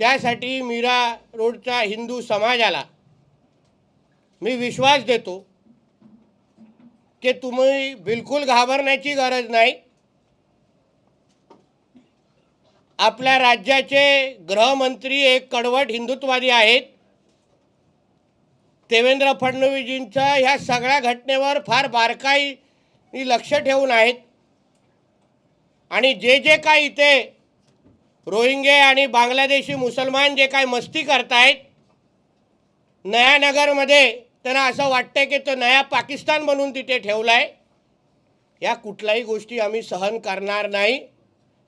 त्यासाठी मीरा रोडच्या हिंदू समाजाला मी विश्वास देतो की तुम्ही बिलकुल घाबरण्याची गरज नाही. आपल्या राज्याचे गृहमंत्री एक कडवट हिंदुत्ववादी आहेत. देवेंद्र फडणवीसजींच्या ह्या सगळ्या घटनेवर फार बारकाई लक्ष ठेवून आहेत. आणि जे जे काय इथे रोहिंगे आणि बांगलादेशी मुसलमान जे काय मस्ती करतायत नयानगरमध्ये त्यांना असं वाटतंय की तो नया पाकिस्तान म्हणून तिथे ठेवला आहे या कुठल्याही गोष्टी आम्ही सहन करणार नाही.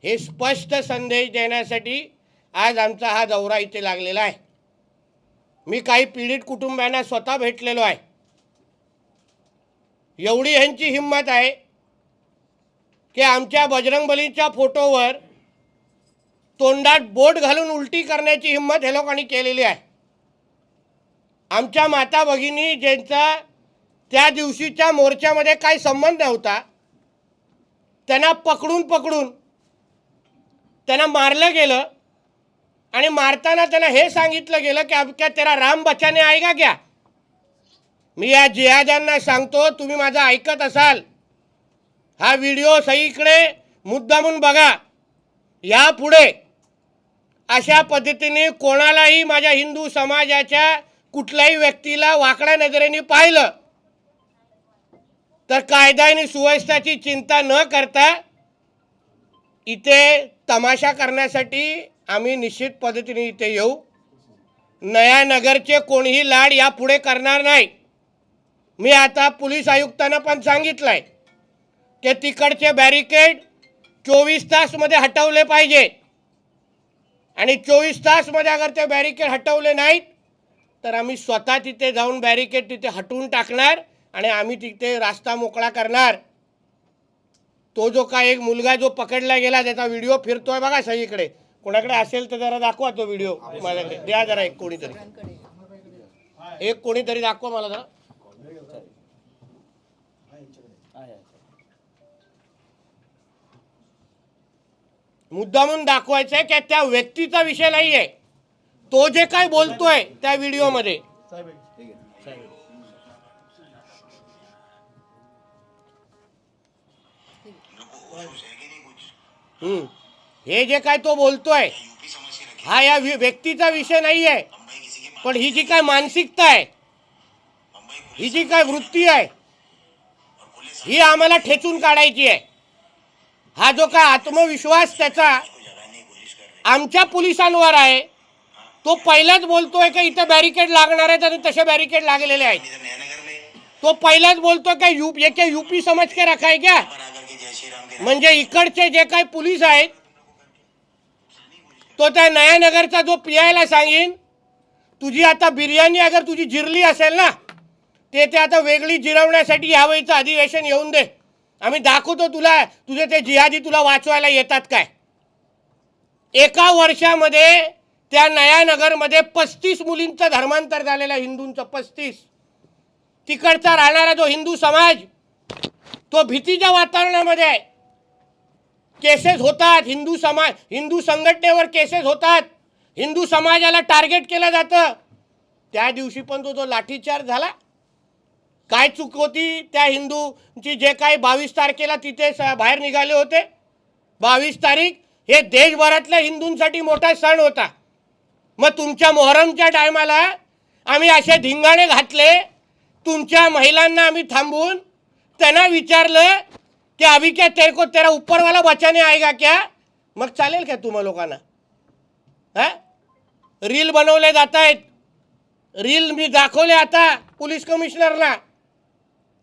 हे स्पष्ट संदेश देण्यासाठी आज आमचा हा दौरा इथे लागलेला आहे. मी काही पीडित कुटुंबियांना स्वतः भेटलेलो आहे. एवढी ह्यांची हिंमत आहे की आमच्या बजरंगबलीच्या फोटोवर तोंडात बोट घालून उलटी करण्याची हिंमत हे लोकांनी केलेली आहे. आमच्या माता भगिनी ज्यांचा त्या दिवशीच्या मोर्चामध्ये काही संबंध नव्हता त्यांना पकडून पकडून त्यांना मारलं गेलं आणि मारताना त्यांना हे सांगितलं गेलं की अब क्या तेरा राम बचाने ऐका क्या मी या जिहाद्यांना सांगतो तुम्ही माझा ऐकत असाल हा व्हिडिओ सगळीकडे मुद्दामून बघा. यापुढे अशा पद्धतीने कोणालाही माझ्या हिंदू समाजाच्या कुठल्याही व्यक्तीला वाकड्या नजरेने पाहिलं तर कायदा आणि सुव्यवस्थाची चिंता न करता इथे तमाशा करण्यासाठी आम्ही निश्चित पद्धतीने इथे येऊ. नया नगरचे कोणीही लाड यापुढे करणार नाही. मी आता पोलीस आयुक्तांना पण सांगितलं आहे की तिकडचे बॅरिकेड चोवीस तासमध्ये हटवले पाहिजे आणि चोवीस तासमध्ये अगर ते बॅरिकेड हटवले नाहीत. तर आम्ही स्वतः तिथे जाऊन बॅरिकेड तिथे हटवून टाकणार आणि आम्ही तिथे रास्ता मोकळा करणार. तो जो काय एक मुलगा जो पकडला गेला त्याचा व्हिडिओ फिरतोय बघा सगळीकडे. कोणाकडे असेल तर जरा दाखवा तो व्हिडिओ माझ्याकडे. द्या जरा एक कोणीतरी. एक कोणीतरी दाखवा मला जरा. मुद्दामून दाखवायचं आहे की त्या व्यक्तीचा विषय नाही आहे तो जे काय बोलतोय त्या व्हिडिओमध्ये. हम्म. हे जे काय तो बोलतोय हा या व्यक्तीचा विषय नाही आहे पण ही जी काय मानसिकता आहे ही जी काय वृत्ती आहे ही आम्हाला ठेचून काढायची आहे. हा जो काय आत्मविश्वास त्याचा आमच्या पोलिसांवर आहे. तो पहिलाच बोलतोय का इथं बॅरिकेड लागणार आहेत आणि तसे बॅरिकेड लागलेले आहेत. तो पहिलाच बोलतोय का यू एके युपी यूपी के रखाय क्या? म्हणजे इकडचे जे काही पोलीस आहेत तो त्या नयानगरचा जो पियायला सांगेन तुझी आता बिर्याणी अगर तुझी जिरली असेल ना ते ते आता वेगळी जिरवण्यासाठी यावेळीचं अधिवेशन येऊन दे. आम्ही दाखवतो तुला तुझे ते जिहादी तुला वाचवायला येतात काय? एका वर्षामध्ये त्या नयानगरमध्ये पस्तीस मुलींचं धर्मांतर झालेलं आहे हिंदूंचं पस्तीस. तिकडचा राहणारा जो हिंदू समाज तो भीतीच्या वातावरणामध्ये आहे. केसेस होतात हिंदू समाज हिंदू संघटनेवर केसेस होतात. हिंदू समाजाला टार्गेट केलं जातं. त्या दिवशी पण तो जो लाठीचार्ज झाला काय चूक होती त्या हिंदूची? जे काही बावीस तारखेला तिथे स- बाहेर निघाले होते. बावीस तारीख हे देशभरातल्या हिंदूंसाठी मोठा सण होता. मग तुमच्या मोहरमच्या टायमाला आम्ही असे धिंगाणे घातले. तुमच्या महिलांना आम्ही थांबून त्यांना विचारलं की अभि क्या तेरे को तेरा उपरवाला बचाने आएगा क्या? मग चालेल का तुम्हा लोकांना? हा? रील बनवले जात आहेत रील मी दाखवले आता पोलीस कमिशनरला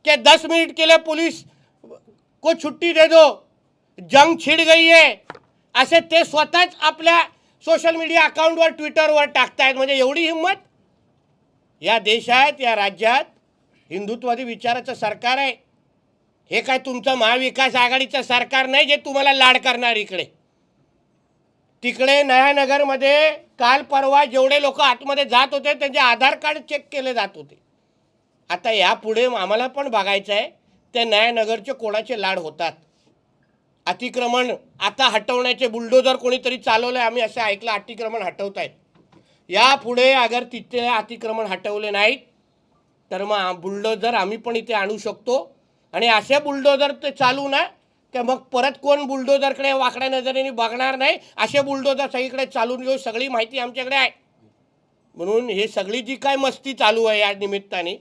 कि दस मिनट के लिए पुलिस को छुट्टी दे दो जंग छिड़ गई है असे ते स्वतःच आपल्या सोशल मीडिया अकाउंटवर ट्विटरवर टाकतायत म्हणजे एवढी हिंमत या देशात या राज्यात हिंदुत्वादी विचाराचं सरकार आहे हे काय तुमचं महाविकास आघाडीचं सरकार नाही जे तुम्हाला लाड करणार इकडे तिकडे नयानगरमध्ये काल परवा जेवढे लोक आतमध्ये जात होते त्यांचे आधार कार्ड चेक केले जात होते आता यापुढे आम्हाला पण बघायचं आहे ते न्यायनगरचे कोणाचे लाड होतात? अतिक्रमण आता हटवण्याचे बुलडोजर कोणीतरी चालवलं आहे आम्ही असं ऐकलं अतिक्रमण हटवत आहेत. यापुढे अगर तिथे अतिक्रमण हटवले नाहीत तर मग बुलडोजर आम्ही पण इथे आणू शकतो. आणि असे बुलडोजर ते चालू ना तर मग परत कोण बुलडोजरकडे वाकड्या नजरेने बघणार नाही? असे बुलडोजर सगळीकडे चालून घेऊ सगळी माहिती आमच्याकडे आहे. म्हणून हे सगळी जी काय मस्ती चालू आहे या निमित्ताने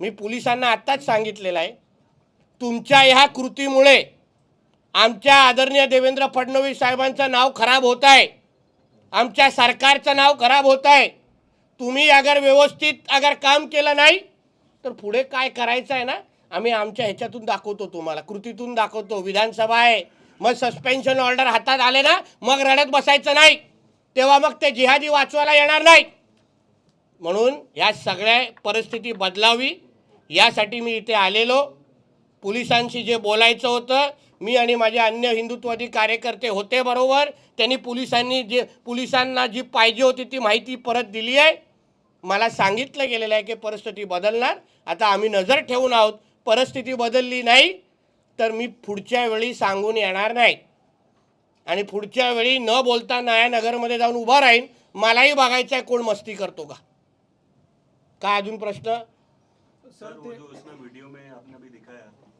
मी पोलिसांना आत्ताच सांगितलेलं आहे तुमच्या ह्या कृतीमुळे आमच्या आदरणीय देवेंद्र फडणवीस साहेबांचं नाव खराब होत आहे आमच्या सरकारचं नाव खराब होत आहे. तुम्ही अगर व्यवस्थित अगर काम केलं नाही तर पुढे काय करायचं आहे ना? आम्ही आमच्या ह्याच्यातून दाखवतो तुम्हाला कृतीतून दाखवतो. विधानसभा आहे मग सस्पेन्शन ऑर्डर हातात आले ना मग रडत बसायचं नाही. तेव्हा मग ते जिहादी वाचवायला येणार नाही. म्हणून ह्या सगळ्या परिस्थिती बदलावी. यासाठी मी इथे आलेलो. पोलिसांशी जे बोलायचं होतं मी आणि माझे अन्य हिंदुत्वादी कार्यकर्ते होते बरोबर. त्यांनी पोलिसांनी जे पोलिसांना जी पाहिजे होती ती माहिती परत दिली आहे. मला सांगितलं गेलेलं आहे की परिस्थिती बदलणार. आता आम्ही नजर ठेवून आहोत. परिस्थिती बदलली नाही तर मी पुढच्या वेळी सांगून येणार नाही. आणि पुढच्या वेळी न बोलता नगरमध्ये जाऊन उभा राहीन. मलाही बघायचं आहे कोण मस्ती करतो का. काय अजून प्रश्न? सर वो